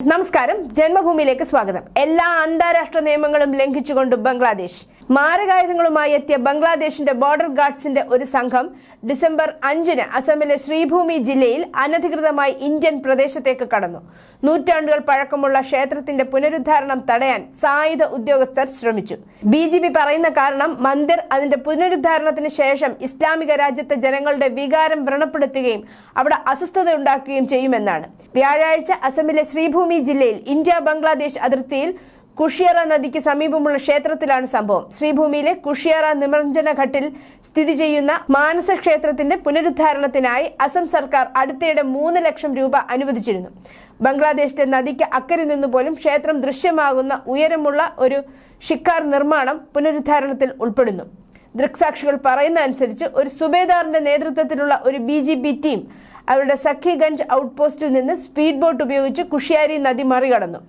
നമസ്കാരം. ജന്മഭൂമിയിലേക്ക് സ്വാഗതം. എല്ലാ അന്താരാഷ്ട്ര നിയമങ്ങളും ലംഘിച്ചുകൊണ്ട് ബംഗ്ലാദേശ്. മാരകായുധങ്ങളുമായി എത്തിയ ബംഗ്ലാദേശിന്റെ ബോർഡർ ഗാർഡ്സിന്റെ ഒരു സംഘം ഡിസംബർ അഞ്ചിന് അസമിലെ ശ്രീഭൂമി ജില്ലയിൽ അനധികൃതമായി ഇന്ത്യൻ പ്രദേശത്തേക്ക് കടന്നു. നൂറ്റാണ്ടുകൾ പഴക്കമുള്ള ക്ഷേത്രത്തിന്റെ പുനരുദ്ധാരണം തടയാൻ സായുധ ഉദ്യോഗസ്ഥർ ശ്രമിച്ചു. ബി ജെ പി പറയുന്ന കാരണം മന്ദിർ അതിന്റെ പുനരുദ്ധാരണത്തിന് ശേഷം ഇസ്ലാമിക രാജ്യത്തെ ജനങ്ങളുടെ വികാരം വ്രണപ്പെടുത്തുകയും അവിടെ അസ്വസ്ഥത ഉണ്ടാക്കുകയും ചെയ്യുമെന്നാണ്. വ്യാഴാഴ്ച അസമിലെ ശ്രീഭൂമി ജില്ലയിൽ ഇന്ത്യ ബംഗ്ലാദേശ് അതിർത്തിയിൽ കുഷിയറ നദിക്ക് സമീപമുള്ള ക്ഷേത്രത്തിലാണ് സംഭവം. ശ്രീഭൂമിയിലെ കുഷിയറ നിമഞ്ജന ഘട്ടിൽ സ്ഥിതി ചെയ്യുന്ന മാനസ ക്ഷേത്രത്തിന്റെ പുനരുദ്ധാരണത്തിനായി അസം സർക്കാർ അടുത്തിടെ മൂന്ന് ലക്ഷം രൂപ അനുവദിച്ചിരുന്നു. ബംഗ്ലാദേശിലെ നദിക്ക് അക്കരെ നിന്ന് പോലും ക്ഷേത്രം ദൃശ്യമാകുന്ന ഉയരമുള്ള ഒരു ഷിക്കാർ നിർമ്മാണം പുനരുദ്ധാരണത്തിൽ ഉൾപ്പെടുന്നു. ദൃക്സാക്ഷികൾ പറയുന്ന അനുസരിച്ച് ഒരു സുബേദാറിന്റെ നേതൃത്വത്തിലുള്ള ഒരു ബി ജെ പി ടീം അവരുടെ സഖിഗഞ്ച് ഔട്ട്പോസ്റ്റിൽ നിന്ന് സ്പീഡ് ബോട്ട് ഉപയോഗിച്ച് കുഷിയാരി നദി മറികടന്നു.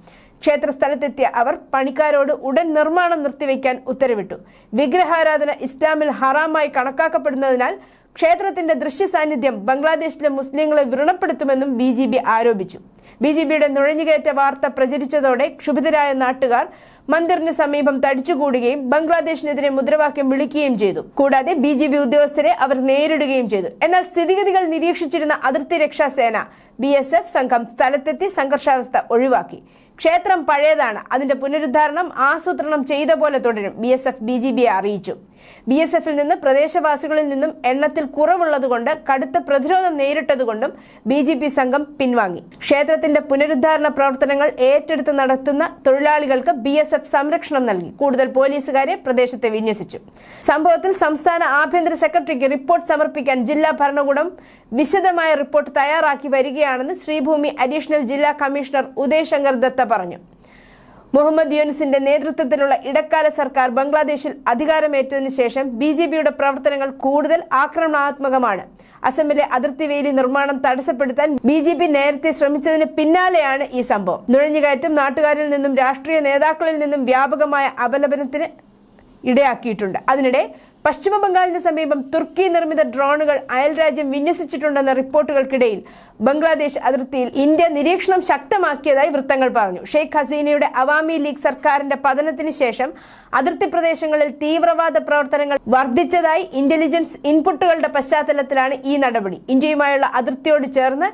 ക്ഷേത്ര സ്ഥലത്തെത്തിയ അവർ പണിക്കാരോട് ഉടൻ നിർമ്മാണം നിർത്തിവെക്കാൻ ഉത്തരവിട്ടു. വിഗ്രഹാരാധന ഇസ്ലാമിൽ ഹറാമായി കണക്കാക്കപ്പെടുന്നതിനാൽ ക്ഷേത്രത്തിന്റെ ദൃശ്യ സാന്നിധ്യം ബംഗ്ലാദേശിലെ മുസ്ലിങ്ങളെ വ്രണപ്പെടുത്തുമെന്നും ബി ജെ ബി ആരോപിച്ചു. ബി ജെ പിയുടെ നുഴഞ്ഞുകയറ്റ വാർത്ത പ്രചരിച്ചതോടെ ക്ഷുഭിതരായ നാട്ടുകാർ മന്ദിറിന് സമീപം തടിച്ചുകൂടുകയും ബംഗ്ലാദേശിനെതിരെ മുദ്രാവാക്യം വിളിക്കുകയും ചെയ്തു. കൂടാതെ ബി ജെ പി ഉദ്യോഗസ്ഥരെ അവർ നേരിടുകയും ചെയ്തു. എന്നാൽ സ്ഥിതിഗതികൾ നിരീക്ഷിച്ചിരുന്ന അതിർത്തി രക്ഷാസേന ബി എസ് എഫ് സംഘം സ്ഥലത്തെത്തി സംഘർഷാവസ്ഥ ഒഴിവാക്കി. ക്ഷേത്രം പഴയതാണ്. അതിന്റെ പുനരുദ്ധാരണം ആസൂത്രണം ചെയ്ത പോലെ തുടരും. B S F B G ബിയെ അറിയിച്ചു. ബി എസ് എഫിൽ നിന്ന് പ്രദേശവാസികളിൽ നിന്നും എണ്ണത്തിൽ കുറവുള്ളതുകൊണ്ട് കടുത്ത പ്രതിരോധം നേരിട്ടതുകൊണ്ടും ബി ജെ പി സംഘം പിൻവാങ്ങി. ക്ഷേത്രത്തിന്റെ പുനരുദ്ധാരണ പ്രവർത്തനങ്ങൾ ഏറ്റെടുത്ത് നടത്തുന്ന തൊഴിലാളികൾക്ക് ബി എസ് എഫ് സംരക്ഷണം നൽകി. കൂടുതൽ പോലീസുകാരെ പ്രദേശത്തെ വിന്യസിച്ചു. സംഭവത്തിൽ സംസ്ഥാന ആഭ്യന്തര സെക്രട്ടറിക്ക് റിപ്പോർട്ട് സമർപ്പിക്കാൻ ജില്ലാ ഭരണകൂടം വിശദമായ റിപ്പോർട്ട് തയ്യാറാക്കി വരികയാണെന്ന് ശ്രീഭൂമി അഡീഷണൽ ജില്ലാ കമ്മീഷണർ ഉദയശങ്കർ ദത്ത പറഞ്ഞു. മുഹമ്മദ് യൂനിസിന്റെ നേതൃത്വത്തിലുള്ള ഇടക്കാല സർക്കാർ ബംഗ്ലാദേശിൽ അധികാരമേറ്റതിനു ശേഷം ബി ജെ പിയുടെ പ്രവർത്തനങ്ങൾ കൂടുതൽ ആക്രമണാത്മകമാണ്. അസമിലെ അതിർത്തി വേലി നിർമ്മാണം തടസ്സപ്പെടുത്താൻ ബി ജെ പി നേരത്തെ ശ്രമിച്ചതിന് പിന്നാലെയാണ് ഈ സംഭവം. നുഴഞ്ഞുകയറ്റം നാട്ടുകാരിൽ നിന്നും രാഷ്ട്രീയ നേതാക്കളിൽ നിന്നും വ്യാപകമായ അപലപനത്തിന് ഇടയാക്കിയിട്ടുണ്ട്. അതിനിടെ പശ്ചിമ ബംഗാളിന് സമീപം തുർക്കി നിർമ്മിത ഡ്രോണുകൾ അയൽരാജ്യം വിന്യസിച്ചിട്ടുണ്ടെന്ന റിപ്പോർട്ടുകൾക്കിടയിൽ ബംഗ്ലാദേശ് അതിർത്തിയിൽ ഇന്ത്യ നിരീക്ഷണം ശക്തമാക്കിയതായി വൃത്തങ്ങൾ പറഞ്ഞു. ഷെയ്ഖ് ഹസീനയുടെ അവാമി ലീഗ് സർക്കാരിന്റെ പതനത്തിന് ശേഷം അതിർത്തി പ്രദേശങ്ങളിൽ തീവ്രവാദ പ്രവർത്തനങ്ങൾ വർദ്ധിച്ചതായി ഇന്റലിജൻസ് ഇൻപുട്ടുകളുടെ പശ്ചാത്തലത്തിലാണ് ഈ നടപടി. ഇന്ത്യയുമായുള്ള അതിർത്തിയോട് ചേർന്ന്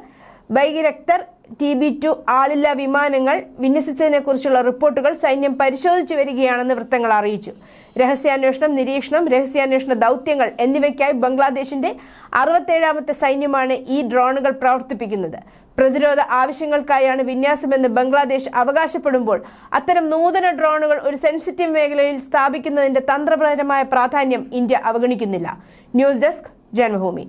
ബൈരക്തർ ടി ബി ടു ആളില്ലാ വിമാനങ്ങൾ വിന്യസിച്ചതിനെക്കുറിച്ചുള്ള റിപ്പോർട്ടുകൾ സൈന്യം പരിശോധിച്ചു വരികയാണെന്ന് വൃത്തങ്ങൾ അറിയിച്ചു. രഹസ്യാന്വേഷണം നിരീക്ഷണം രഹസ്യാന്വേഷണ ദൗത്യങ്ങൾ എന്നിവയ്ക്കായി ബംഗ്ലാദേശിന്റെ അറുപത്തേഴാമത്തെ സൈന്യമാണ് ഈ ഡ്രോണുകൾ പ്രവർത്തിപ്പിക്കുന്നത്. പ്രതിരോധ ആവശ്യങ്ങൾക്കായാണ് വിന്യാസമെന്ന് ബംഗ്ലാദേശ് അവകാശപ്പെടുമ്പോൾ അത്തരം നൂതന ഡ്രോണുകൾ ഒരു സെൻസിറ്റീവ് മേഖലയിൽ സ്ഥാപിക്കുന്നതിന്റെ തന്ത്രപരമായ പ്രാധാന്യം ഇന്ത്യ അവഗണിക്കുന്നില്ല. News desk Janmabhumi.